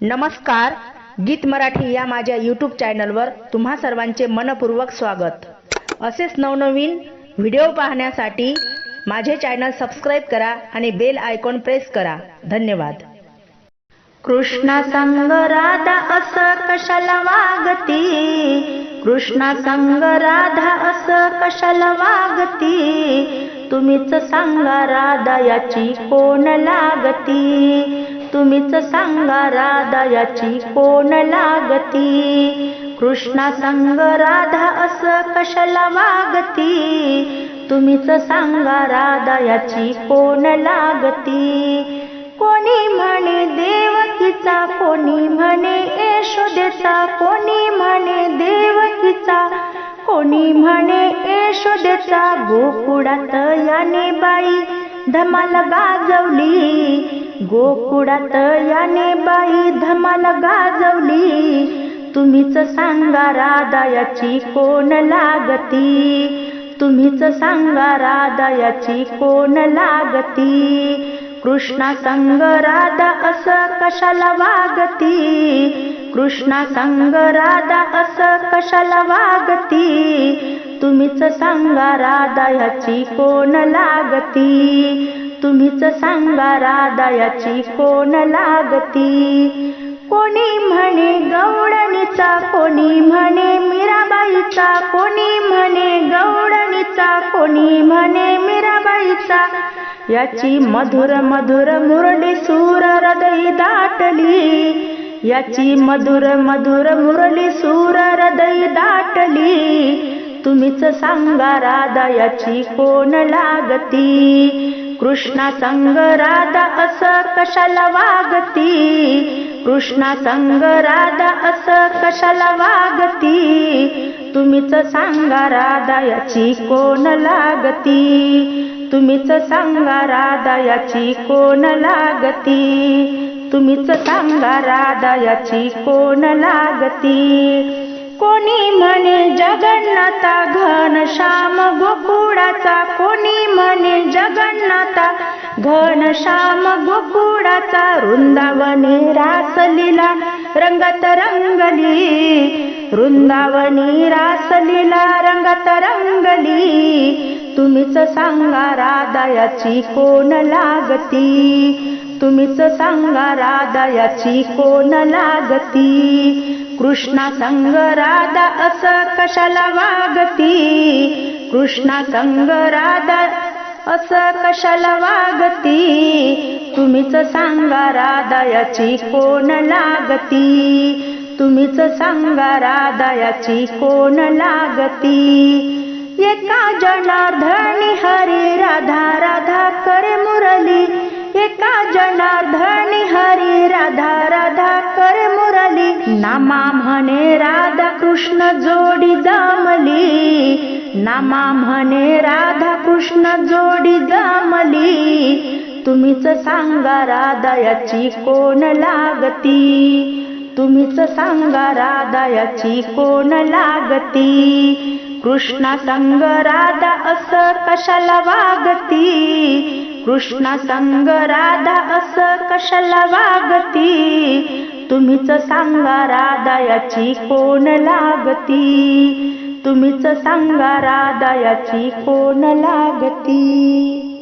नमस्कार गीत मराठी या माझ्या यूट्यूब चॅनलवर तुम्हा सर्वांचे मनपूर्वक स्वागत. असेच नवनवीन व्हिडिओ पाहण्यासाठी माझे चॅनल सबस्क्राईब करा आणि बेल आयकॉन प्रेस करा. धन्यवाद. कृष्णा संग राधा अस कशाला वागती? कृष्णा संग राधा अस कशाला वागती? तुम्हीच सांगा राधा याची कोण लागती? तुम्हीच सांगा राधा याची कोण लागती? कृष्णा संग राधा असं कशाला वागती? तुम्हीच सांगा राधा याची कोण लागती? कोणी म्हणे देवकीचा कोणी म्हणे यशोदेचा कोणी म्हणे देवकीचा कोणी म्हणे यशोदेचा गोकुळात याने बाई धमाल गाजवली. गोकुळात याने बाई धमाल गाजवली. तुम्हीच सांगा राधायाची कोण लागती? तुम्हीच सांगा राधायाची कोण लागती? कृष्णा संग राधा असं कशाला वागती? कृष्णा संग राधा असं कशाला वागती? सांगा राधायाची कोण लागती? तुम्हीच सांगा राधायाची कोण लागती? कोणी म्हणे गौडणीचा कोणी म्हणे मीराबाईचा कोणी म्हणे गौडणीचा कोणी म्हणे मीराबाईचा. याची मधुर मधुर मुरली सूर हृदय दाटली. याची मधुर मधुर मुरली सूर हृदय दाटली. तुम्हीच सांगा राधा याची कोण लागती? कृष्णा संग राधा असं कशाला वागती? कृष्णा संग राधा अस कशाला वागती? तुम्हीच सांगा राधा याची कोण लागती? तुम्हीच सांगा राधा याची कोण लागती? तुम्हीच सांगा राधा याची कोण लागती? कोणी म्हणे जगन्नाथा घन श्याम गोकुळाचा. कोणी म्हणे जगन्नाथा घन श्याम गोकुळाचा. वृंदावनी रासलीला रंगत रंगली. वृंदावनी रासलीला रंगत रंगली. तुम्हीच सांगा राधायाची कोण लागती? तुम्हीच सांगा राधायाची कोण लागती? कृष्णा संग राधा अस कशाला वागती कृष्णा संग राधा अस कशाला वागती तुम्हीच सांगा राधा याची कोण लागती? तुम्हीच सांगा राधा याची कोण लागती? एका जनार्धनी हरी राधा राधा करे मुरली. एका जनार्धनी हरी राधा राधा नामा म्हणे राधा कृष्ण जोडी दामली. नामा म्हणे राधा कृष्ण जोडी दामली. तुम्हीच सांगा राधा याची कोण लागती? तुम्हीच सांगा राधा याची कोण लागती? कृष्णा संग राधा अस कशाला वागती? कृष्णा संग राधा अस कशाला वागती? तुम्हीच सांगा राधायाची कोण लागती? तुम्हीच सांगा राधायाची कोण लागती?